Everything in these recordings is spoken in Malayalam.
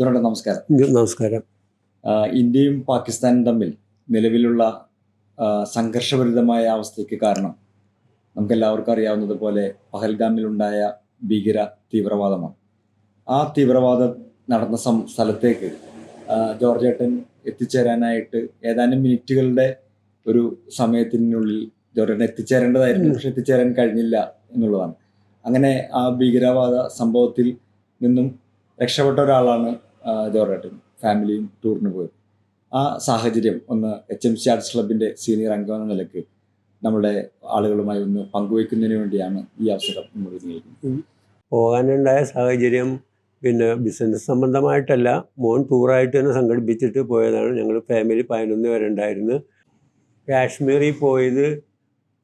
ജോണേട്ടൻ നമസ്കാരം. നമസ്കാരം. ഇന്ത്യയും പാകിസ്ഥാനും തമ്മിൽ നിലവിലുള്ള സംഘർഷഭരിതമായ അവസ്ഥയ്ക്ക് കാരണം നമുക്ക് എല്ലാവർക്കും നമുക്കെല്ലാവർക്കും അറിയാവുന്നതുപോലെ പഹൽഗാമിലുണ്ടായ ഭീകര തീവ്രവാദമാണ്. ആ തീവ്രവാദം നടന്ന സം സ്ഥലത്തേക്ക് ജോർജേട്ടൻ എത്തിച്ചേരാനായിട്ട് ഏതാനും മിനിറ്റുകളുടെ ഒരു സമയത്തിനുള്ളിൽ ജോർജേട്ടൻ എത്തിച്ചേരേണ്ടതായിരുന്നു. പക്ഷെ എത്തിച്ചേരാൻ കഴിഞ്ഞില്ല എന്നുള്ളതാണ്. അങ്ങനെ ആ ഭീകരവാദ സംഭവത്തിൽ നിന്നും രക്ഷപ്പെട്ട ഒരാളാണ് ആ, ജോർജേട്ടൻ ഫാമിലിയും ടൂറിന് പോയി. ആ സാഹചര്യം ഒന്ന് എച്ച് എം സി ആർട്സ് ക്ലബിന്റെ സീനിയർ അംഗം എന്ന നിലയ്ക്ക് നമ്മുടെ ആളുകളുമായി ഒന്ന് പങ്കുവയ്ക്കുന്നതിന് വേണ്ടിയാണ് ഈ അവസരം നമ്മൾ വിനിയോഗിക്കുന്നത് പോകാനുണ്ടായ സാഹചര്യം പിന്നെ ബിസിനസ് സംബന്ധമായിട്ടല്ല മോൻ ടൂറായിട്ട് തന്നെ സംഘടിപ്പിച്ചിട്ട് പോയതാണ്. ഞങ്ങൾ ഫാമിലി പതിനൊന്ന് പേരുണ്ടായിരുന്നു. കാശ്മീരിൽ പോയത്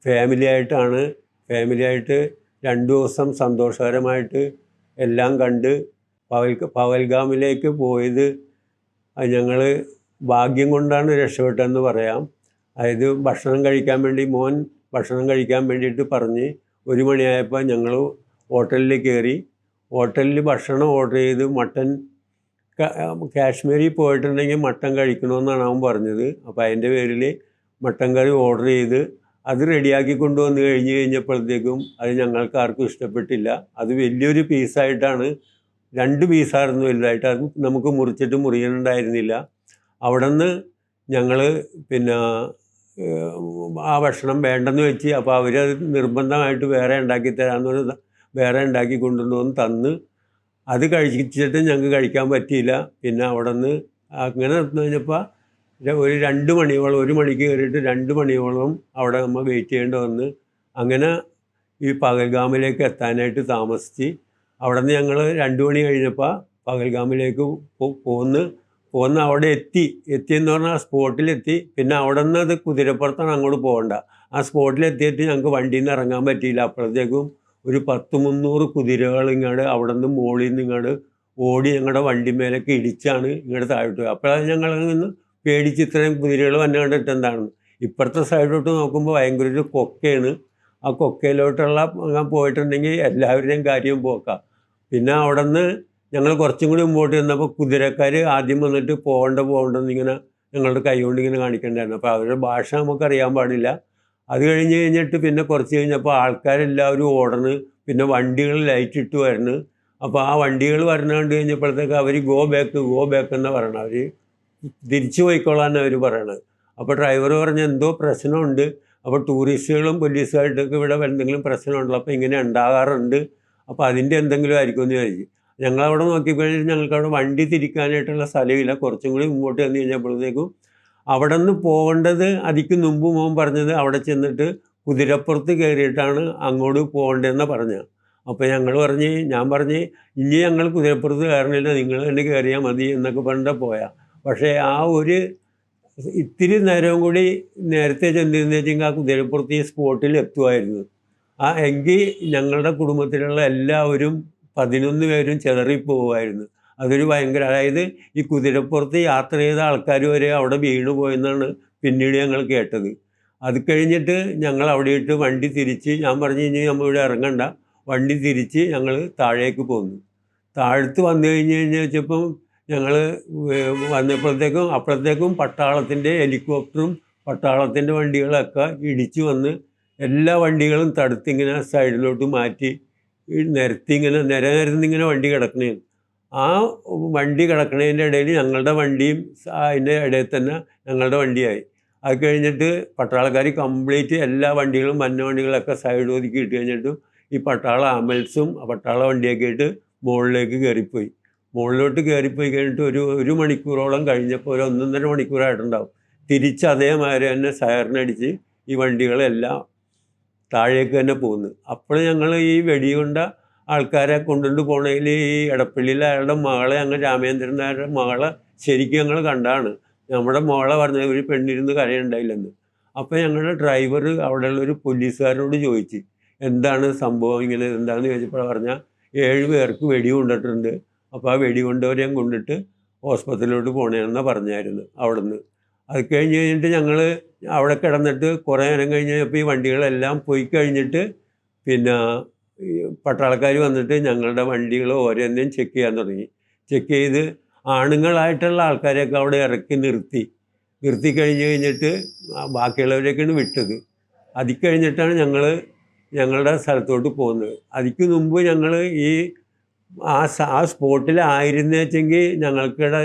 ഫാമിലി ആയിട്ടാണ്. ഫാമിലി ആയിട്ട് രണ്ട് ദിവസം സന്തോഷകരമായിട്ട് എല്ലാം കണ്ട് പവൽ പവൽഗാമിലേക്ക് പോയത്. ഞങ്ങൾ ഭാഗ്യം കൊണ്ടാണ് രക്ഷപ്പെട്ടതെന്ന് പറയാം. അതായത് ഭക്ഷണം കഴിക്കാൻ വേണ്ടി മോൻ ഭക്ഷണം കഴിക്കാൻ വേണ്ടിയിട്ട് പറഞ്ഞ് ഒരു മണിയായപ്പോൾ ഞങ്ങൾ ഹോട്ടലിൽ കയറി ഹോട്ടലിൽ ഭക്ഷണം ഓർഡർ ചെയ്ത് മട്ടൻ കാശ്മീരിൽ പോയിട്ടുണ്ടെങ്കിൽ മട്ടൻ കഴിക്കണമെന്നാണ് അവൻ പറഞ്ഞത്. അപ്പോൾ അതിന്റെ പേരിൽ മട്ടൻ കറി ഓർഡർ ചെയ്ത് അത് റെഡിയാക്കി കൊണ്ടുവന്ന് കഴിഞ്ഞ് കഴിഞ്ഞപ്പോഴത്തേക്കും അത് ഞങ്ങൾക്ക് ആർക്കും ഇഷ്ടപ്പെട്ടില്ല. അത് വലിയൊരു പീസായിട്ടാണ് രണ്ട് പീസായിരുന്നു വലുതായിട്ട്. അത് നമുക്ക് മുറിച്ചിട്ട് മുറിയണ്ടായിരുന്നില്ല അവിടെ നിന്ന് ഞങ്ങൾ പിന്നെ ആ ഭക്ഷണം വേണ്ടെന്ന് വെച്ച് അപ്പോൾ അവരത് നിർബന്ധമായിട്ട് വേറെ ഉണ്ടാക്കി തരാമെന്ന് പറഞ്ഞ് വേറെ ഉണ്ടാക്കി കൊണ്ടുവന്ന് തന്ന് അത് കഴിച്ചിട്ട് ഞങ്ങൾക്ക് കഴിക്കാൻ പറ്റിയില്ല. പിന്നെ അവിടെ നിന്ന് അങ്ങനെ കഴിഞ്ഞപ്പോൾ ഒരു രണ്ട് മണിയോളം ഒരു മണിക്ക് കയറിയിട്ട് രണ്ട് മണിയോളം അവിടെ നമ്മൾ വെയിറ്റ് ചെയ്യേണ്ടി വന്ന് അങ്ങനെ ഈ പകൽഗാമിലേക്ക് എത്താനായിട്ട് താമസിച്ച് അവിടെ നിന്ന് ഞങ്ങൾ രണ്ട് മണി കഴിഞ്ഞപ്പോൾ പകൽഗാമിലേക്ക് പോന്ന് പോന്ന് അവിടെ എത്തി. എത്തിയെന്ന് പറഞ്ഞാൽ ആ സ്പോട്ടിലെത്തി. പിന്നെ അവിടെ നിന്ന് അത് കുതിരപ്പുറത്താണ് അങ്ങോട്ട് പോകണ്ട. ആ സ്പോട്ടിലെത്തിയിട്ട് ഞങ്ങൾക്ക് വണ്ടിയിൽ നിന്ന് ഇറങ്ങാൻ പറ്റിയില്ല. അപ്പോഴത്തേക്കും ഒരു പത്ത് മുന്നൂറ് കുതിരകൾ ഇങ്ങോട്ട് അവിടെ നിന്ന് മുകളിൽ നിന്ന് ഇങ്ങോട്ട് ഓടി ഞങ്ങളുടെ വണ്ടി മേലൊക്കെ ഇടിച്ചാണ് ഇങ്ങോട്ട് താഴോട്ട് അപ്പോഴാണ് ഞങ്ങൾ നിന്ന് പേടിച്ച് ഇത്രയും കുതിരകൾ വന്നു കണ്ടിട്ട് എന്താണ് ഇപ്പുറത്തെ സൈഡിലോട്ട് നോക്കുമ്പോൾ ഭയങ്കര ഒരു കൊക്കയാണ്. ആ കൊക്കയിലോട്ടുള്ള പോയിട്ടുണ്ടെങ്കിൽ എല്ലാവരുടെയും കാര്യം പോക്കാം. പിന്നെ അവിടെ നിന്ന് ഞങ്ങൾ കുറച്ചും കൂടി മുമ്പോട്ട് ചെന്നപ്പോൾ കുതിരക്കാർ ആദ്യം വന്നിട്ട് പോകണ്ട പോകണ്ടെന്ന് ഇങ്ങനെ ഞങ്ങളുടെ കൈ കൊണ്ട് ഇങ്ങനെ കാണിക്കണ്ടായിരുന്നു. അപ്പോൾ അവരുടെ ഭാഷ നമുക്ക് അറിയാൻ പാടില്ല. അത് കഴിഞ്ഞ് കഴിഞ്ഞിട്ട് പിന്നെ കുറച്ച് കഴിഞ്ഞപ്പോൾ ആൾക്കാരെല്ലാവരും ഓടണ് പിന്നെ വണ്ടികൾ ലൈറ്റ് ഇട്ട് വരണ് അപ്പോൾ ആ വണ്ടികൾ വരണ കണ്ട് കഴിഞ്ഞപ്പോഴത്തേക്ക് അവർ ഗോ ബാക്ക് ഗോ ബാക്ക് എന്ന് പറയണം അവർ തിരിച്ചു പോയിക്കോളാന്ന് അവർ പറയണത്. അപ്പോൾ ഡ്രൈവർ പറഞ്ഞ എന്തോ പ്രശ്നമുണ്ട്. അപ്പോൾ ടൂറിസ്റ്റുകളും പോലീസുമായിട്ടൊക്കെ ഇവിടെ എന്തെങ്കിലും പ്രശ്നമുണ്ടല്ലോ. അപ്പോൾ ഇങ്ങനെ ഉണ്ടാകാറുണ്ട്. അപ്പോൾ അതിന്റെ എന്തെങ്കിലും ആയിരിക്കും എന്ന് വിചാരിച്ചു. ഞങ്ങളവിടെ നോക്കിക്കഴിഞ്ഞാൽ ഞങ്ങൾക്ക് അവിടെ വണ്ടി തിരിക്കാനായിട്ടുള്ള സ്ഥലമില്ല. കുറച്ചും കൂടി മുമ്പോട്ട് ചെന്ന് കഴിഞ്ഞപ്പോഴത്തേക്കും അവിടെ നിന്ന് പോകേണ്ടത് അതിക്ക് മുമ്പ് മോൻ പറഞ്ഞത് അവിടെ ചെന്നിട്ട് കുതിരപ്പുറത്ത് കയറിയിട്ടാണ് അങ്ങോട്ട് പോകേണ്ടതെന്ന് പറഞ്ഞത്. അപ്പോൾ ഞങ്ങൾ പറഞ്ഞ് ഞാൻ പറഞ്ഞ് ഇനി ഞങ്ങൾ കുതിരപ്പുറത്ത് കയറണില്ല. നിങ്ങൾ തന്നെ കയറിയാൽ മതി എന്നൊക്കെ പറഞ്ഞിട്ട് പോയാൽ പക്ഷേ ആ ഒരു ഇത്തിരി നേരവും കൂടി നേരത്തെ ചെന്നിരുന്നേച്ചെങ്കിൽ ആ കുതിരപ്പുറത്ത് ഈ സ്പോട്ടിൽ എത്തുമായിരുന്നു. ആ എങ്കിൽ ഞങ്ങളുടെ കുടുംബത്തിലുള്ള എല്ലാവരും പതിനൊന്ന് പേരും ചിതറിപ്പോവായിരുന്നു. അതൊരു ഭയങ്കര അതായത് ഈ കുതിരപ്പുറത്ത് യാത്ര ചെയ്ത ആൾക്കാർ വരെ അവിടെ വീണു പോയെന്നാണ് പിന്നീട് ഞങ്ങൾ കേട്ടത്. അത് കഴിഞ്ഞിട്ട് ഞങ്ങൾ അവിടെ ഇട്ട് വണ്ടി തിരിച്ച് ഞാൻ പറഞ്ഞു ഇനി നമ്മൾ ഇവിടെ ഇറങ്ങണ്ട. വണ്ടി തിരിച്ച് ഞങ്ങൾ താഴേക്ക് പോന്നു. താഴത്ത് വന്നു കഴിഞ്ഞ് കഴിഞ്ഞ് വെച്ചപ്പം ഞങ്ങൾ വന്നപ്പോഴത്തേക്കും അപ്പോഴത്തേക്കും പട്ടാളത്തിന്റെ ഹെലികോപ്റ്ററും പട്ടാളത്തിന്റെ വണ്ടികളൊക്കെ ഇടിച്ചു വന്ന് എല്ലാ വണ്ടികളും തടുത്തിങ്ങനെ സൈഡിലോട്ട് മാറ്റി നിരത്തി ഇങ്ങനെ നിര നിരന്നിങ്ങനെ വണ്ടി കിടക്കണേന്ന് ആ വണ്ടി കിടക്കണതിന്റെ ഇടയിൽ ഞങ്ങളുടെ വണ്ടിയും അതിന്റെ ഇടയിൽ തന്നെ ഞങ്ങളുടെ വണ്ടിയായി. അത് കഴിഞ്ഞിട്ട് പട്ടാളക്കാർ കംപ്ലീറ്റ് എല്ലാ വണ്ടികളും വന്ന വണ്ടികളൊക്കെ സൈഡ് ഒതുക്കി ഇട്ട് കഴിഞ്ഞിട്ടും ഈ പട്ടാള ആംബുലൻസും പട്ടാള വണ്ടിയൊക്കെ ആയിട്ട് മുകളിലേക്ക് കയറിപ്പോയി. മുകളിലോട്ട് കയറിപ്പോയി കഴിഞ്ഞിട്ട് ഒരു ഒരു മണിക്കൂറോളം കഴിഞ്ഞപ്പോൾ ഒരു ഒന്നൊന്നര മണിക്കൂറായിട്ടുണ്ടാവും. തിരിച്ച് അതേമാതിരി തന്നെ സയറിനടിച്ച് ഈ വണ്ടികളെല്ലാം താഴേക്ക് തന്നെ പോകുന്നത് അപ്പോൾ ഞങ്ങൾ ഈ വെടികൊണ്ട ആൾക്കാരെ കൊണ്ടുകൊണ്ട് പോണതിൽ ഈ എടപ്പള്ളിയിൽ അയാളുടെ മകളെ അങ്ങ് രാമേന്ദ്രൻ നായരുടെ മകളെ ശരിക്കും ഞങ്ങൾ കണ്ടാണ്. നമ്മുടെ മോളെ പറഞ്ഞത് ഒരു പെണ്ണിരുന്ന് കരയുണ്ടായില്ലെന്ന്. അപ്പോൾ ഞങ്ങളുടെ ഡ്രൈവർ അവിടെയുള്ള ഒരു പോലീസുകാരനോട് ചോദിച്ചു എന്താണ് സംഭവം ഇങ്ങനെ? എന്താണെന്ന് ചോദിച്ചപ്പോൾ പറഞ്ഞാൽ ഏഴ് പേർക്ക് വെടി കൊണ്ടിട്ടുണ്ട്. അപ്പോൾ ആ വെടി കൊണ്ടവരെയും കൊണ്ടിട്ട് ഹോസ്പിറ്റലിലോട്ട് പോകണമെന്നാണ് പറഞ്ഞായിരുന്നു അവിടുന്ന്. അത് കഴിഞ്ഞ് കഴിഞ്ഞിട്ട് ഞങ്ങൾ അവിടെ കിടന്നിട്ട് കുറേ നേരം കഴിഞ്ഞപ്പോൾ ഈ വണ്ടികളെല്ലാം പോയി കഴിഞ്ഞിട്ട് പിന്നെ പട്ടാളക്കാർ വന്നിട്ട് ഞങ്ങളുടെ വണ്ടികൾ ഓരോന്നേയും ചെക്ക് ചെയ്യാൻ തുടങ്ങി. ചെക്ക് ചെയ്ത് ആണുങ്ങളായിട്ടുള്ള ആൾക്കാരെയൊക്കെ അവിടെ ഇറക്കി നിർത്തി. നിർത്തി കഴിഞ്ഞ് കഴിഞ്ഞിട്ട് ബാക്കിയുള്ളവരെയൊക്കെയാണ് വിട്ടത്. അതിൽ കഴിഞ്ഞിട്ടാണ് ഞങ്ങൾ ഞങ്ങളുടെ സ്ഥലത്തോട്ട് പോകുന്നത്. അതിക്ക് മുമ്പ് ഞങ്ങൾ ഈ ആ ആ സ്പോട്ടിലായിരുന്നെച്ചെങ്കിൽ ഞങ്ങൾക്കിടെ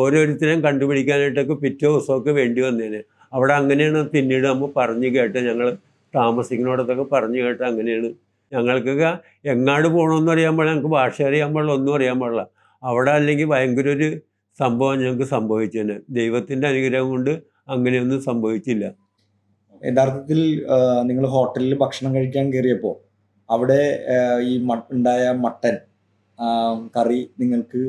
ഓരോരുത്തരെയും കണ്ടുപിടിക്കാനായിട്ടൊക്കെ പിറ്റേ ദിവസമൊക്കെ വേണ്ടി വന്നേനെ. അവിടെ അങ്ങനെയാണ് പിന്നീട് നമ്മൾ പറഞ്ഞു കേട്ട് ഞങ്ങൾ താമസിക്കുന്നിടത്തൊക്കെ പറഞ്ഞു കേട്ട് അങ്ങനെയാണ്. ഞങ്ങൾക്കൊക്കെ എങ്ങാട് പോകണമെന്ന് അറിയാൻ പാടില്ല ഞങ്ങൾക്ക് ഭാഷ അറിയാൻ പാടില്ല ഒന്നും അറിയാൻ പാടില്ല. അവിടെ അല്ലെങ്കിൽ ഭയങ്കര ഒരു സംഭവം ഞങ്ങൾക്ക് സംഭവിച്ചേനെ. ദൈവത്തിന്റെ അനുഗ്രഹം കൊണ്ട് അങ്ങനെയൊന്നും സംഭവിച്ചില്ല. യഥാർത്ഥത്തിൽ നിങ്ങൾ ഹോട്ടലിൽ ഭക്ഷണം കഴിക്കാൻ കയറിയപ്പോൾ അവിടെ ഈ ഉണ്ടായ മട്ടൻ കറി നിങ്ങൾക്ക്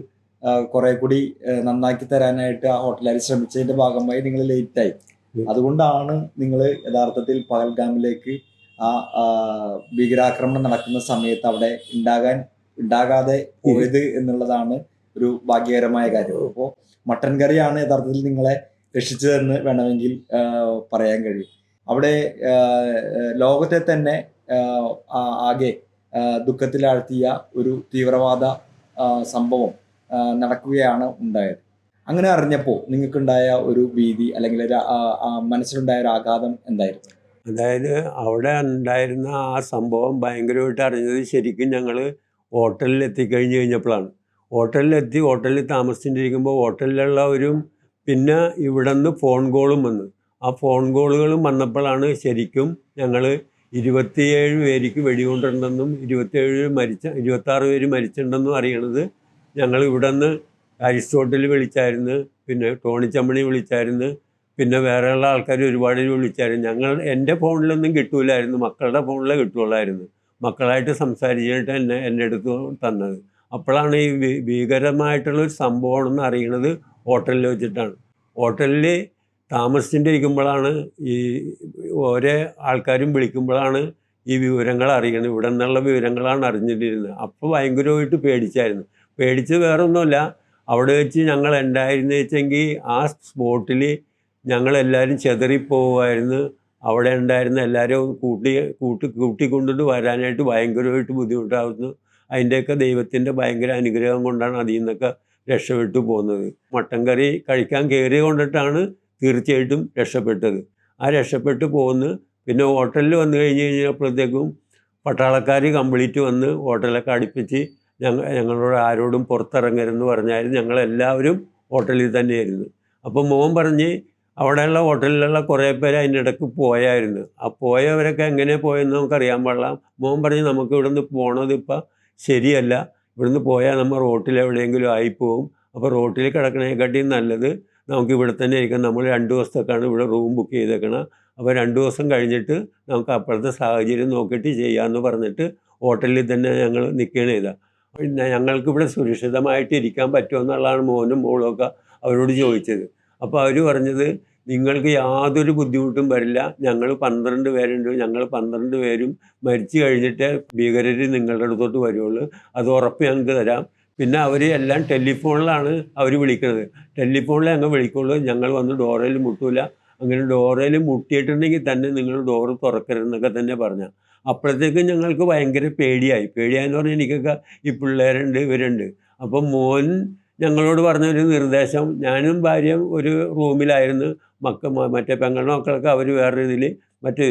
കുറെ കൂടി നന്നാക്കി തരാനായിട്ട് ആ ഹോട്ടലുകാർ ശ്രമിച്ചതിന്റെ ഭാഗമായി നിങ്ങൾ ലേറ്റായി. ആയി അതുകൊണ്ടാണ് നിങ്ങൾ യഥാർത്ഥത്തിൽ പഹൽഗാമിലേക്ക് ആ ഭീകരാക്രമണം നടക്കുന്ന സമയത്ത് അവിടെ ഉണ്ടാകാൻ ഉണ്ടാകാതെ പോയത് എന്നുള്ളതാണ് ഒരു ഭാഗ്യകരമായ കാര്യം. അപ്പോൾ മട്ടൻ കറിയാണ് യഥാർത്ഥത്തിൽ നിങ്ങളെ രക്ഷിച്ചതെന്ന് വേണമെങ്കിൽ പറയാൻ കഴിയും. അവിടെ ലോകത്തെ തന്നെ ആകെ ദുഃഖത്തിലാഴ്ത്തിയ ഒരു തീവ്രവാദ സംഭവം നടക്കുകയാണ് ഉണ്ടായത്. അങ്ങനെ അറിഞ്ഞപ്പോൾ നിങ്ങൾക്കുണ്ടായ ഒരു ഭീതി അല്ലെങ്കിൽ മനസ്സിലുണ്ടായ ഒരു ആഘാതം എന്തായിരുന്നു? അതായത് അവിടെ ഉണ്ടായിരുന്ന ആ സംഭവം ഭയങ്കരമായിട്ട് അറിഞ്ഞത് ശരിക്കും ഞങ്ങൾ ഹോട്ടലിൽ എത്തിക്കഴിഞ്ഞ് കഴിഞ്ഞപ്പോഴാണ്. ഹോട്ടലിലെത്തി ഹോട്ടലിൽ താമസിച്ചിരിക്കുമ്പോൾ ഹോട്ടലിലുള്ളവരും പിന്നെ ഇവിടെ നിന്ന് ഫോൺ കോളും വന്നു. ആ ഫോൺ കോളുകളും വന്നപ്പോഴാണ് ശരിക്കും ഞങ്ങൾ ഇരുപത്തിയേഴ് പേർക്ക് വെടികൊണ്ടിട്ടുണ്ടെന്നും ഇരുപത്തിയേഴ് മരിച്ച ഇരുപത്താറ് പേര് മരിച്ചിട്ടുണ്ടെന്നും അറിയണത് ഞങ്ങൾ ഇവിടെ നിന്ന് അരിസ്റ്റോട്ടിൽ വിളിച്ചായിരുന്നു പിന്നെ ടോണി ചമ്മണി വിളിച്ചായിരുന്നു പിന്നെ വേറെയുള്ള ആൾക്കാർ ഒരുപാട് വിളിച്ചായിരുന്നു. ഞങ്ങൾ എന്റെ ഫോണിലൊന്നും കിട്ടൂലായിരുന്നു മക്കളുടെ ഫോണിലേ കിട്ടുള്ളായിരുന്നു മക്കളായിട്ട് സംസാരിച്ചിട്ട് എന്നെ എന്റെ അടുത്ത് തന്നത്. അപ്പോഴാണ് ഈ ഭീകരമായിട്ടുള്ളൊരു സംഭവമാണെന്ന് അറിയണത് ഹോട്ടലിൽ വെച്ചിട്ടാണ്. ഹോട്ടലിൽ താമസിച്ചിട്ടിരിക്കുമ്പോഴാണ് ഈ ഓരോ ആൾക്കാരും വിളിക്കുമ്പോഴാണ് ഈ വിവരങ്ങൾ അറിയണത്. ഇവിടെ നിന്നുള്ള വിവരങ്ങളാണ് അറിഞ്ഞിട്ടിരുന്നത്. അപ്പോൾ ഭയങ്കരമായിട്ട് പേടിച്ചായിരുന്നു. പേടിച്ച് വേറൊന്നുമല്ല. അവിടെ വെച്ച് ഞങ്ങൾ ഉണ്ടായിരുന്നു വെച്ചെങ്കിൽ ആ സ്പോട്ടിൽ ഞങ്ങളെല്ലാവരും ചെതറിപ്പോവുമായിരുന്നു. അവിടെ ഉണ്ടായിരുന്ന എല്ലാവരും കൂട്ടി കൂട്ടി കൂട്ടിക്കൊണ്ടിട്ട് വരാനായിട്ട് ഭയങ്കരമായിട്ട് ബുദ്ധിമുട്ടായിരുന്നു അതിന്റെയൊക്കെ ദൈവത്തിന്റെ ഭയങ്കര അനുഗ്രഹം കൊണ്ടാണ് അതിൽ നിന്നൊക്കെ രക്ഷപ്പെട്ടു പോകുന്നത്. മട്ടൻ കറി കഴിക്കാൻ കയറിയ കൊണ്ടിട്ടാണ് തീർച്ചയായിട്ടും രക്ഷപ്പെട്ടത്. ആ രക്ഷപ്പെട്ട് പോകുന്നു പിന്നെ ഹോട്ടലിൽ വന്നു കഴിഞ്ഞ് കഴിഞ്ഞപ്പോഴത്തേക്കും പട്ടാളക്കാർ കംപ്ലീറ്റ് വന്ന് ഹോട്ടലൊക്കെ അടുപ്പിച്ച് ഞങ്ങൾ ഞങ്ങളോട് ആരോടും പുറത്തിറങ്ങരുതെന്ന് പറഞ്ഞായിരുന്നു. ഞങ്ങളെല്ലാവരും ഹോട്ടലിൽ തന്നെയായിരുന്നു. അപ്പോൾ മോൻ പറഞ്ഞ് അവിടെയുള്ള ഹോട്ടലിലുള്ള കുറേ പേര് അതിന്റെ ഇടയ്ക്ക് പോയായിരുന്നു. ആ പോയവരൊക്കെ എങ്ങനെ പോയെന്ന് നമുക്കറിയാൻ പാടില്ല. മോൻ പറഞ്ഞ് നമുക്ക് ഇവിടുന്ന് പോണത് ഇപ്പം ശരിയല്ല. ഇവിടുന്ന് പോയാൽ നമ്മൾ റോട്ടിൽ എവിടെയെങ്കിലും ആയിപ്പോവും. അപ്പോൾ റോട്ടിൽ കിടക്കണേക്കാട്ടിയും നല്ലത് നമുക്ക് ഇവിടെ തന്നെ ഇരിക്കാം നമ്മൾ രണ്ട് ദിവസത്തേക്കാണ് ഇവിടെ റൂം ബുക്ക് ചെയ്തേക്കണം. അപ്പോൾ രണ്ട് ദിവസം കഴിഞ്ഞിട്ട് നമുക്ക് അപ്പോഴത്തെ സാഹചര്യം നോക്കിയിട്ട് ചെയ്യാമെന്ന് പറഞ്ഞിട്ട് ഹോട്ടലിൽ തന്നെ ഞങ്ങൾ നിൽക്കുകയാണ് ചെയ്താൽ പിന്നെ ഞങ്ങൾക്ക് ഇവിടെ സുരക്ഷിതമായിട്ട് ഇരിക്കാൻ പറ്റുമോ എന്നുള്ളതാണ് മോനും മോളും ഒക്കെ അവരോട് ചോദിച്ചത്. അപ്പോൾ അവർ പറഞ്ഞത് നിങ്ങൾക്ക് യാതൊരു ബുദ്ധിമുട്ടും വരില്ല. ഞങ്ങൾ പന്ത്രണ്ട് പേരുണ്ട്. ഞങ്ങൾ പന്ത്രണ്ട് പേരും മരിച്ചു കഴിഞ്ഞിട്ട് ഭീകരർ നിങ്ങളുടെ അടുത്തോട്ട് വരുള്ളൂ. അത് ഉറപ്പ് ഞങ്ങൾക്ക് തരാം. പിന്നെ അവർ എല്ലാം ടെലിഫോണിലാണ് അവർ വിളിക്കുന്നത്. ടെലിഫോണിൽ അങ്ങ് വിളിക്കുള്ളൂ. ഞങ്ങൾ വന്ന് ഡോറയിൽ മുട്ടൂല. അങ്ങനെ ഡോറയിൽ മുട്ടിയിട്ടുണ്ടെങ്കിൽ തന്നെ നിങ്ങൾ ഡോറ് തുറക്കരുതെന്നൊക്കെ തന്നെ പറഞ്ഞ. അപ്പോഴത്തേക്കും ഞങ്ങൾക്ക് ഭയങ്കര പേടിയായി. പേടിയായെന്ന് പറഞ്ഞാൽ എനിക്കൊക്കെ ഈ പിള്ളേരുണ്ട് ഇവരുണ്ട്. അപ്പം മോൻ ഞങ്ങളോട് പറഞ്ഞൊരു നിർദ്ദേശം. ഞാനും ഭാര്യ ഒരു റൂമിലായിരുന്നു. മക്ക മറ്റേ പെങ്ങളുടെ മക്കളൊക്കെ അവർ വേറെ ഇതിൽ മറ്റേ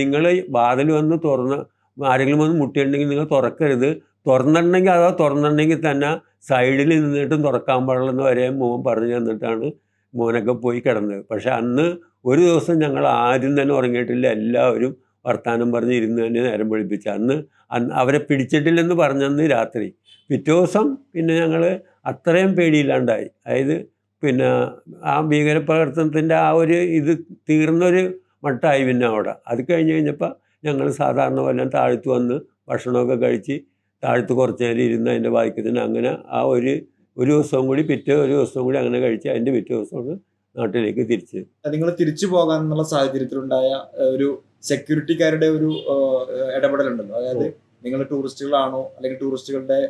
നിങ്ങൾ വാതിൽ വന്ന് തുറന്ന് ആരെങ്കിലും വന്ന് മുട്ടിയിട്ടുണ്ടെങ്കിൽ നിങ്ങൾ തുറക്കരുത്. തുറന്നിട്ടുണ്ടെങ്കിൽ അതോ തുറന്നിട്ടുണ്ടെങ്കിൽ തന്നെ സൈഡിൽ നിന്നിട്ടും തുറക്കാൻ പാടില്ലെന്ന് വരെ മോൻ പറഞ്ഞു തന്നിട്ടാണ് മോനൊക്കെ പോയി കിടന്നത്. പക്ഷെ അന്ന് ഒരു ദിവസം ഞങ്ങൾ ആദ്യം തന്നെ ഉറങ്ങിയിട്ടില്ല. എല്ലാവരും വർത്തമാനം പറഞ്ഞ് ഇരുന്ന് തന്നെ നേരം വെളുപ്പിച്ച്. അന്ന് അന്ന് അവരെ പിടിച്ചിട്ടില്ലെന്ന് പറഞ്ഞന്ന് രാത്രി. പിറ്റേ ദിവസം പിന്നെ ഞങ്ങൾ അത്രയും പേടിയില്ലാണ്ടായി. അതായത് പിന്നെ ആ ഭീകരപ്രവർത്തനത്തിന്റെ ആ ഒരു ഇത് തീർന്നൊരു മട്ടായി പിന്നെ അവിടെ. അത് കഴിഞ്ഞ് കഴിഞ്ഞപ്പോൾ ഞങ്ങൾ സാധാരണ പോലെ താഴ്ത്തു വന്ന് ഭക്ഷണമൊക്കെ കഴിച്ച് താഴത്ത് കുറച്ച് നേരം ഇരുന്ന് അതിന്റെ വായിക്കത്തിന് അങ്ങനെ ആ ഒരു ഒരു ദിവസവും കൂടി പിറ്റേ ഒരു ദിവസവും കൂടി അങ്ങനെ കഴിച്ച് അതിന്റെ പിറ്റേ ദിവസമാണ് നാട്ടിലേക്ക് തിരിച്ച്. നിങ്ങൾ തിരിച്ചു പോകാനുള്ള സാഹചര്യത്തിലുണ്ടായ ഒരു സെക്യൂരിറ്റിക്കാരുടെ ഒരു ഇടപെടലുണ്ടല്ലോ. അതായത് നിങ്ങൾ ടൂറിസ്റ്റുകളാണോ അല്ലെങ്കിൽ ടൂറിസ്റ്റുകളുടെ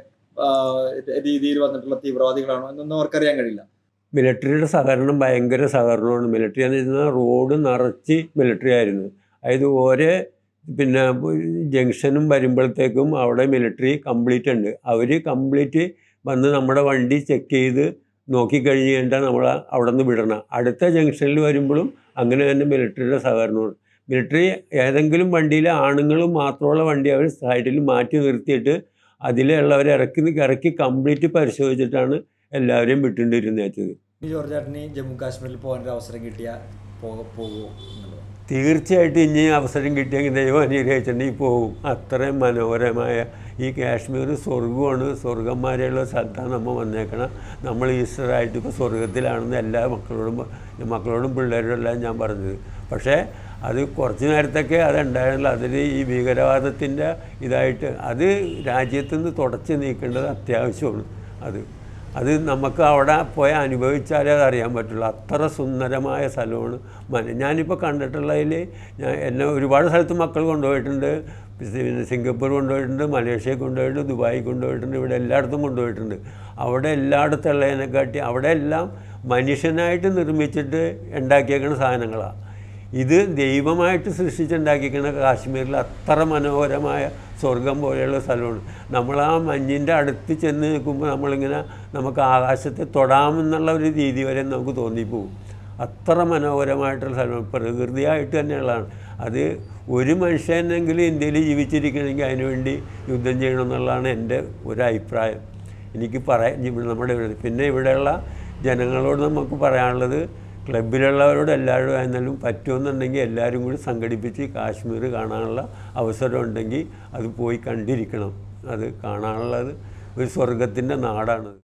രീതിയിൽ വന്നിട്ടുള്ള തീവ്രവാദികളാണോ എന്നൊന്നും അവർക്കറിയാൻ കഴിയില്ല. മിലിറ്ററിയുടെ സഹകരണം ഭയങ്കര സഹകരണമാണ്. മിലിറ്ററി എന്ന് വെച്ചാൽ റോഡ് നിറച്ച് മിലിറ്ററി ആയിരുന്നു. അതായത് ഓരോ പിന്നെ ജംഗ്ഷനും വരുമ്പോഴത്തേക്കും അവിടെ മിലിറ്ററി കംപ്ലീറ്റ് ഉണ്ട്. അവർ കംപ്ലീറ്റ് വന്ന് നമ്മുടെ വണ്ടി ചെക്ക് ചെയ്ത് നോക്കിക്കഴിഞ്ഞ് കഴിഞ്ഞാൽ നമ്മൾ അവിടെ നിന്ന് വിടണം. അടുത്ത ജംഗ്ഷനിൽ വരുമ്പോഴും അങ്ങനെ തന്നെ മിലിറ്ററിയുടെ സഹകരണമാണ്. മിലിറ്ററി ഏതെങ്കിലും വണ്ടിയിൽ ആണുങ്ങൾ മാത്രമുള്ള വണ്ടി അവർ സൈഡിൽ മാറ്റി നിർത്തിയിട്ട് അതിലുള്ളവരെ ഇറക്കി ഇറക്കി കംപ്ലീറ്റ് പരിശോധിച്ചിട്ടാണ് എല്ലാവരെയും വിട്ടുകൊണ്ടിരുന്നേച്ചത് ഈ ജോർജ് ചേട്ടന് ജമ്മു കാശ്മീരിൽ പോകാൻ ഒരു അവസരം കിട്ടിയാൽ പോക പോകുമോ തീർച്ചയായിട്ടും ഇനി അവസരം കിട്ടിയെങ്കിൽ ദൈവം അനുഗ്രഹിച്ചിട്ടുണ്ടെങ്കിൽ പോകും അത്രയും മനോഹരമായ ഈ കാശ്മീർ സ്വർഗമാണ് സ്വർഗന്മാരെയുള്ള സ്ഥലത്താണ് നമ്മൾ വന്നേക്കണം. നമ്മൾ ഈസ്റ്ററായിട്ട് ഇപ്പോൾ സ്വർഗത്തിലാണെന്ന് എല്ലാ മക്കളോടും മക്കളോടും പിള്ളേരോടും എല്ലാം ഞാൻ പറഞ്ഞത്. പക്ഷേ അത് കുറച്ച് നേരത്തൊക്കെ അത് ഉണ്ടായിരുന്നില്ല. അതിൽ ഈ ഭീകരവാദത്തിന്റെ ഇതായിട്ട് അത് രാജ്യത്തു നിന്ന് തുടച്ച് നീക്കേണ്ടത് അത്യാവശ്യമാണ്. അത് അത് നമുക്ക് അവിടെ പോയി അനുഭവിച്ചാലേ അത് അറിയാൻ പറ്റുള്ളൂ. അത്ര സുന്ദരമായ സ്ഥലമാണ് മന ഞാനിപ്പോൾ കണ്ടിട്ടുള്ളതിൽ ഞാൻ എന്നെ ഒരുപാട് സ്ഥലത്ത് മക്കൾ കൊണ്ടുപോയിട്ടുണ്ട്. പിന്നെ സിംഗപ്പൂർ കൊണ്ടുപോയിട്ടുണ്ട് മലേഷ്യ കൊണ്ടുപോയിട്ടുണ്ട് ദുബായ് കൊണ്ടുപോയിട്ടുണ്ട് ഇവിടെ എല്ലായിടത്തും കൊണ്ടുപോയിട്ടുണ്ട്. അവിടെ എല്ലായിടത്തുള്ളതിനെക്കാട്ടി അവിടെ എല്ലാം മനുഷ്യനായിട്ട് നിർമ്മിച്ചിട്ട് ഉണ്ടാക്കിയേക്കുന്ന സാധനങ്ങളാണ് ഇത് ദൈവമായിട്ട് സൃഷ്ടിച്ചുണ്ടാക്കിക്കണ കാശ്മീരിൽ അത്ര മനോഹരമായ സ്വർഗം പോലെയുള്ള സ്ഥലമാണ്. നമ്മൾ ആ മഞ്ഞിന്റെ അടുത്ത് ചെന്ന് നിൽക്കുമ്പോൾ നമ്മളിങ്ങനെ നമുക്ക് ആകാശത്തെ തൊടാമെന്നുള്ള ഒരു രീതി വരെ നമുക്ക് തോന്നിപ്പോവും അത്ര മനോഹരമായിട്ടുള്ള സ്ഥലമാണ്. പ്രകൃതിയായിട്ട് തന്നെയുള്ളതാണ്. അത് ഒരു മനുഷ്യനെങ്കിലും ഇന്ത്യയിൽ ജീവിച്ചിരിക്കണമെങ്കിൽ അതിനുവേണ്ടി യുദ്ധം ചെയ്യണം എന്നുള്ളതാണ് എന്റെ ഒരു അഭിപ്രായം. എനിക്ക് പറയാൻ നമ്മുടെ പിന്നെ ഇവിടെയുള്ള ജനങ്ങളോട് നമുക്ക് പറയാനുള്ളത് ക്ലബിലുള്ളവരോട് എല്ലാവരും ആയിരുന്നാലും പറ്റുമെന്നുണ്ടെങ്കിൽ എല്ലാവരും കൂടി സംഘടിപ്പിച്ച് കാശ്മീർ കാണാനുള്ള അവസരം ഉണ്ടെങ്കിൽ അത് പോയി കണ്ടിരിക്കണം. അത് കാണാനുള്ളത് ഒരു സ്വർഗത്തിന്റെ നാടാണ്.